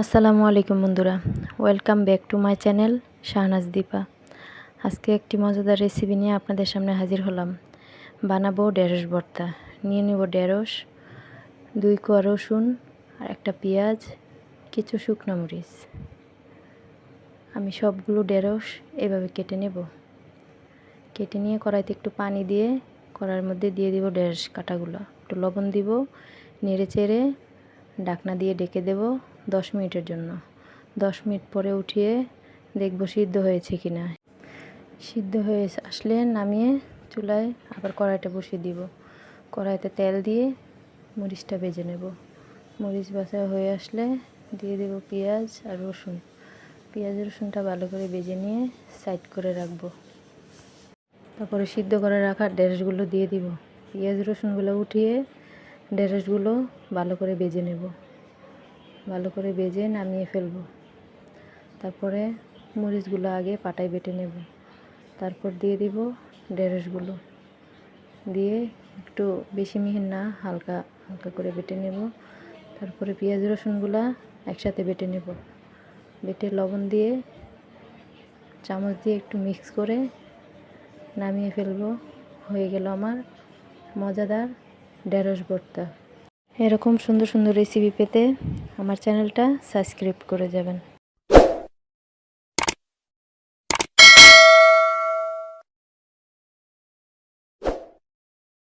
আসসালামু আলাইকুম বন্ধুরা। Welcome back to my channel Shahnaz Dipa আজকে একটি মজাদার রেসিপি নিয়ে আপনাদের সামনে হাজির হলাম। বানাবো ঢেঁড়স ভর্তা। নিয়ে নেব ঢেঁড়স, দুই কোয়া রসুন আর একটা পেঁয়াজ, কিছু শুকনো মরিচ। আমি সবগুলো ঢেঁড়স এভাবে কেটে নেব। কেটে নিয়ে কড়াইতে একটু পানি দিয়ে কড়াইয়ের মধ্যে দিয়ে দিব ঢেঁড়স কাটাগুলো। একটু লবণ দিব নেড়ে চেড়ে ডাকনা দিয়ে ডেকে দেব। দশ মিনিটের জন্য। দশ মিনিট পরে উঠিয়ে দেখব সিদ্ধ হয়েছে কি না সিদ্ধ হয়ে আসলে নামিয়ে চুলায় আবার কড়াইটা বসিয়ে দিব। কড়াইতে তেল দিয়ে মরিচটা ভেজে নেব। মরিচ বাছা হয়ে আসলে দিয়ে দেব পেঁয়াজ আর রসুন। পেঁয়াজ রসুনটা ভালো করে ভেজে নিয়ে সাইড করে রাখব। তারপরে সিদ্ধ করে রাখা ঢেঁড়সগুলো দিয়ে দিব। পেঁয়াজ রসুনগুলো উঠিয়ে ঢেঁড়সগুলো ভালো করে ভেজে নেব। ভালো করে ভেজে নামিয়ে ফেলব। তারপরে মরিচগুলো আগে পাটায় বেটে নেব। তারপর দিয়ে দিব ঢেঁড়সগুলো। দিয়ে একটু বেশি মিহিন না, হালকা হালকা করে বেটে নেব। তারপরে পেঁয়াজ রসুনগুলা একসাথে বেটে নেব। বেটে লবণ দিয়ে চামচ দিয়ে একটু মিক্স করে নামিয়ে ফেলব। হয়ে গেল আমার মজাদার ঢেঁড়স ভর্তা। এরকম সুন্দর সুন্দর রেসিপি পেতে আমার চ্যানেলটা সাবস্ক্রাইব করে যাবেন।